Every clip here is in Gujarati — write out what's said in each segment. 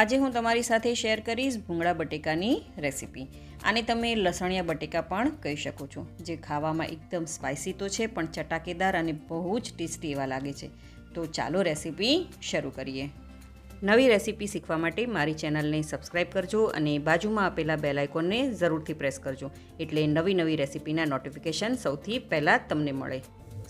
આજે હું તમારી સાથે શેર કરીશ ભૂંગળા બટેકાની રેસીપી. આને તમે લસણિયા બટેકા પણ કહી શકો છો, જે ખાવામાં એકદમ સ્પાઇસી તો છે, પણ ચટાકેદાર અને બહુ જ ટેસ્ટી એવા લાગે છે. તો ચાલો રેસીપી શરૂ કરીએ. નવી રેસીપી શીખવા માટે મારી ચેનલને સબસ્ક્રાઇબ કરજો અને બાજુમાં આપેલા બેલ આઇકોનને જરૂરથી પ્રેસ કરજો, એટલે નવી નવી રેસીપીના નોટિફિકેશન સૌથી પહેલાં તમને મળે.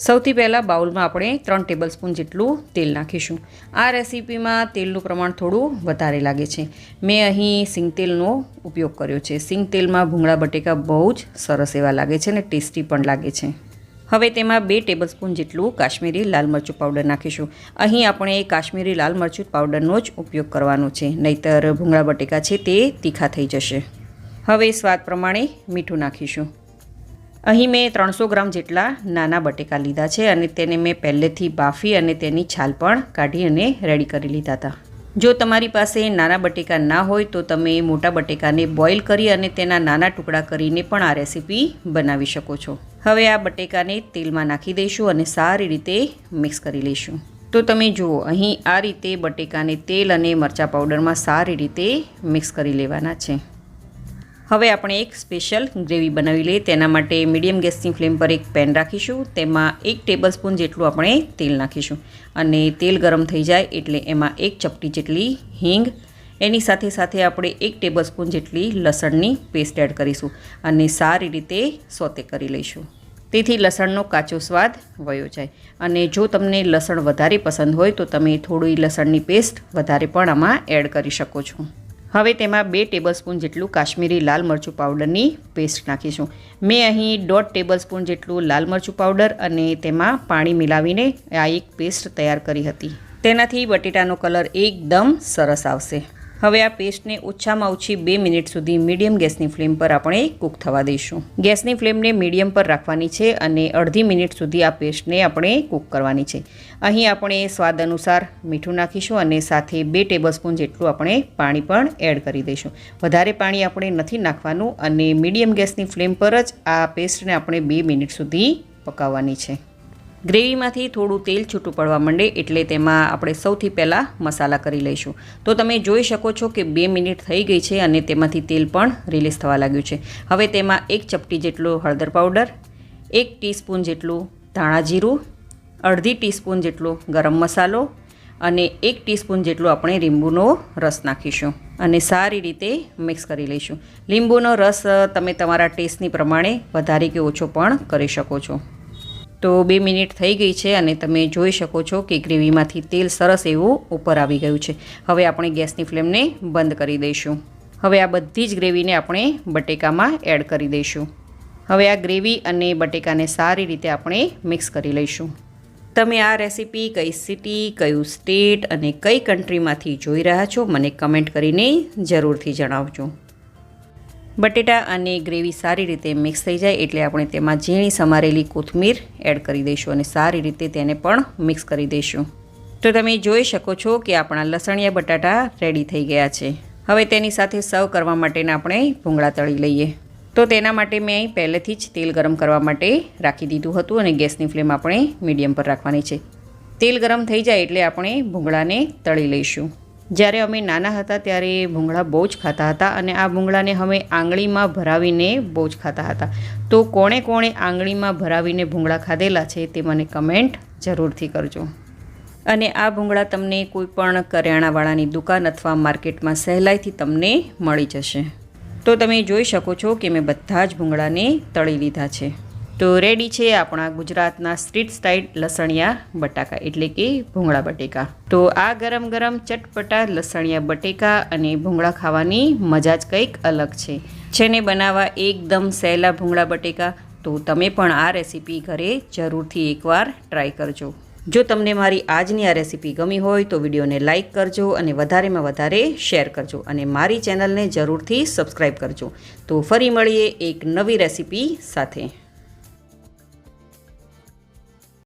સૌથી પહેલાં બાઉલમાં આપણે ત્રણ ટેબલ સ્પૂન જેટલું તેલ નાખીશું. આ રેસીપીમાં તેલનું પ્રમાણ થોડું વધારે લાગે છે. મેં અહીં સિંગ તેલનો ઉપયોગ કર્યો છે. સિંગ તેલમાં ભૂંગળા બટેકા બહુ જ સરસ એવા લાગે છે અને ટેસ્ટી પણ લાગે છે. હવે તેમાં બે ટેબલ સ્પૂન જેટલું કાશ્મીરી લાલ મરચું પાવડર નાખીશું. અહીં આપણે કાશ્મીરી લાલ મરચું પાવડરનો જ ઉપયોગ કરવાનો છે. નહીતર ભૂંગળા બટેકા છે તે તીખા થઈ જશે. હવે સ્વાદ પ્રમાણે મીઠું નાખીશું. અહીં મેં ત્રણસો ગ્રામ જેટલા નાના બટેકા લીધા છે અને તેને મેં પહેલેથી બાફી અને તેની છાલ પણ કાઢી અને રેડી કરી લીધા હતા. જો તમારી પાસે નાના બટેકા ના હોય તો તમે મોટા બટેકાને બોઇલ કરી અને તેના નાના ટુકડા કરીને પણ આ રેસીપી બનાવી શકો છો. હવે આ બટેકાને તેલમાં નાખી દઈશું અને સારી રીતે મિક્સ કરી લઈશું. તો તમે જુઓ, અહીં આ રીતે બટેકાને તેલ અને મરચાં પાવડરમાં સારી રીતે મિક્સ કરી લેવાના છે. હવે આપણે એક સ્પેશિયલ ગ્રેવી બનાવી લઈએ. તેના માટે મીડિયમ ગેસની ફ્લેમ પર એક પેન રાખીશું. તેમાં એક ટેબલ સ્પૂન જેટલું આપણે તેલ નાખીશું. અને તેલ ગરમ થઈ જાય એટલે એમાં એક ચપટી જેટલી હિંગ, એની સાથે સાથે આપણે એક ટેબલ સ્પૂન જેટલી લસણની પેસ્ટ એડ કરીશું અને સારી રીતે સોતે કરી લઈશું. તેથી લસણનો કાચો સ્વાદ વયો જાય. અને જો તમને લસણ વધારે પસંદ હોય તો તમે થોડી લસણની પેસ્ટ વધારે પણ આમાં એડ કરી શકો છો. હવે તેમાં બે ટેબલસ્પૂન જેટલું કાશ્મીરી લાલ મરચું પાવડરની પેસ્ટ નાખીશું. મેં અહીં દોઢ ટેબલ સ્પૂન જેટલું લાલ મરચું પાવડર અને તેમાં પાણી મિલાવીને આ એક પેસ્ટ તૈયાર કરી હતી. તેનાથી બટેટાનો કલર એકદમ સરસ આવશે. હવે આ પેસ્ટને ઓછામાં ઓછી બે મિનિટ સુધી મીડિયમ ગેસની ફ્લેમ પર આપણે કૂક થવા દઈશું. ગેસની ફ્લેમને મીડિયમ પર રાખવાની છે અને અડધી મિનિટ સુધી આ પેસ્ટને આપણે કૂક કરવાની છે. અહીં આપણે સ્વાદ અનુસાર મીઠું નાખીશું અને સાથે બે ટેબલ સ્પૂન જેટલું આપણે પાણી પણ એડ કરી દઈશું. વધારે પાણી આપણે નથી નાખવાનું અને મીડિયમ ગેસની ફ્લેમ પર જ આ પેસ્ટને આપણે બે મિનિટ સુધી પકાવવાની છે. ગ્રેવીમાંથી થોડું તેલ છૂટું પડવા માંડે એટલે તેમાં આપણે સૌથી પહેલાં મસાલા કરી લઈશું. તો તમે જોઈ શકો છો કે બે મિનિટ થઈ ગઈ છે અને તેમાંથી તેલ પણ રિલીઝ થવા લાગ્યું છે. હવે તેમાં એક ચપટી જેટલું હળદર પાવડર એક ટીસ્પૂન જેટલું ધાણા જીરું, અડધી ટીસ્પૂન જેટલો ગરમ મસાલો અને એક ટીસ્પૂન જેટલો આપણે લીંબુનો રસ નાખીશું અને સારી રીતે મિક્સ કરી લઈશું. લીંબુનો રસ તમે તમારા ટેસ્ટની પ્રમાણે વધારે કે ઓછો પણ કરી શકો છો. તો બે મિનિટ થઈ ગઈ છે અને તમે જોઈ શકો છો કે ગ્રેવીમાંથી તેલ સરસ એવું ઉપર આવી ગયું છે. હવે આપણે ગેસની ફ્લેમને બંધ કરી દઈશું. હવે આ બધી જ ગ્રેવીને આપણે બટેકામાં એડ કરી દઈશું. હવે આ ગ્રેવી અને બટેકાને સારી રીતે આપણે મિક્સ કરી લઈશું. તમે આ રેસીપી કઈ સિટી, કયું સ્ટેટ અને કઈ કન્ટ્રીમાંથી જોઈ રહ્યા છો, મને કમેન્ટ કરીને જરૂરથી જણાવજો. બટેટા અને ગ્રેવી સારી રીતે મિક્સ થઈ જાય એટલે આપણે તેમાં ઝીણી સમારેલી કોથમીર એડ કરી દઈશું અને સારી રીતે તેને પણ મિક્સ કરી દઈશું. તો તમે જોઈ શકો છો કે આપણા લસણિયા બટાટા રેડી થઈ ગયા છે. હવે તેની સાથે સર્વ કરવા માટેના આપણે ભૂંગળા તળી લઈએ. તો તેના માટે મેં પહેલેથી જ તેલ ગરમ કરવા માટે રાખી દીધું હતું અને ગેસની ફ્લેમ આપણે મીડિયમ પર રાખવાની છે. તેલ ગરમ થઈ જાય એટલે આપણે ભૂંગળાને તળી લઈશું. જ્યારે અમે નાના હતા ત્યારે ભૂંગળા બહુ જ ખાતા હતા અને આ ભૂંગળાને અમે આંગળીમાં ભરાવીને બહુ જ ખાતા હતા. તો કોણે કોણે આંગળીમાં ભરાવીને ભૂંગળા ખાધેલા છે તે મને કમેન્ટ જરૂરથી કરજો. અને આ ભૂંગળા તમને કોઈ પણ કરિયાણાવાળાની દુકાન અથવા માર્કેટમાં સહેલાઈથી તમને મળી જશે. તો તમે જોઈ શકો છો કે મેં બધા જ ભૂંગળાને તળી લીધા છે. તો રેડી છે આપણા ગુજરાતના સ્ટ્રીટ સ્ટાઇલ લસણિયા બટાકા, એટલે કે ભૂંગળા બટેકા. તો આ ગરમ ગરમ ચટપટા લસણિયા બટેકા અને ભૂંગળા ખાવાની મજા જ કંઈક અલગ છે. જેને બનાવવા એકદમ સહેલા ભૂંગળા બટેકા, તો તમે પણ આ રેસીપી ઘરે જરૂરથી એકવાર ટ્રાય કરજો. જો તમને મારી આજની આ રેસીપી ગમી હોય તો વિડીયોને લાઇક કરજો અને વધારેમાં વધારે શેર કરજો અને મારી ચેનલને જરૂરથી સબસ્ક્રાઈબ કરજો. તો ફરી મળીએ એક નવી રેસીપી સાથે.